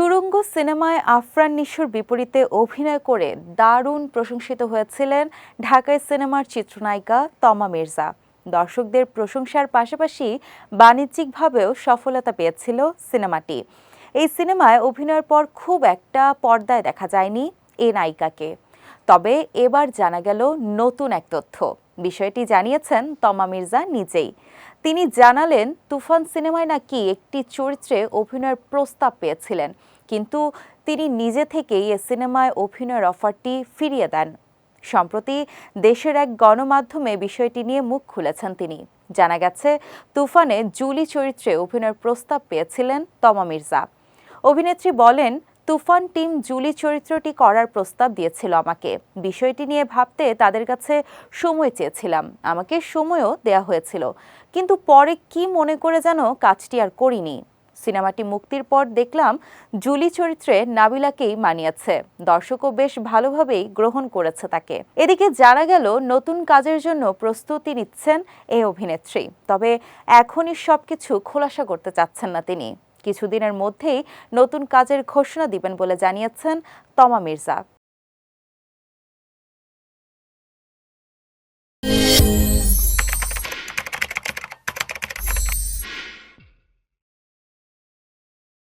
সুরঙ্গ সিনেমায় আফরান নিশোর বিপরীতে অভিনয় করে দারুণ প্রশংসিত হয়েছিলেন ঢাকায় সিনেমার চিত্রনায়িকা তমা মির্জা। দর্শকদের প্রশংসার পাশাপাশি বাণিজ্যিকভাবেও সফলতা পেয়েছিল সিনেমাটি। এই সিনেমায় অভিনয়ের পর খুব একটা পর্দায় দেখা যায়নি এ নায়িকাকে। তবে এবার জানা গেল নতুন এক তথ্য। বিষয়টি জানিয়েছেন তমা মির্জা নিজেই। তিনি জানালেন, তুফান সিনেমায় নাকি একটি চরিত্রে অভিনয়ের প্রস্তাব পেয়েছিলেন, কিন্তু তিনি নিজে থেকেই এ সিনেমায় অভিনয়ের অফারটি ফিরিয়ে দেন। সম্প্রতি দেশের এক গণমাধ্যমে বিষয়টি নিয়ে মুখ খুলেছেন তিনি। জানা গেছে, তুফানে জুলি চরিত্রে অভিনয়ের প্রস্তাব পেয়েছিলেন তমা মির্জা। অভিনেত্রী বলেন তুফান টিম জুলি চরিত্রটি করার প্রস্তাব দিয়েছিল আমাকে। বিষয়টি নিয়ে ভাবতে তাদের কাছে সময় চেয়েছিলাম। আমাকে সময়ও দেয়া হয়েছিল। কিন্তু পরে কি মনে করে যেন কাজটি আর করিনি। সিনেমাটি মুক্তির পর দেখলাম জুলি চরিত্রে নাবিলাকেই মানিয়েছে। দর্শকও বেশ ভালোভাবেই গ্রহণ করেছে তাকে। এদিকে জানা গেল, নতুন কাজের জন্য প্রস্তুতি নিচ্ছেন এই অভিনেত্রী। তবে এখনই সবকিছু খোলাসা করতে চাচ্ছেন না তিনি। কিছুদিনের মধ্যেই নতুন কাজের ঘোষণা দিবেন বলে জানিয়েছেন তমা মির্জা।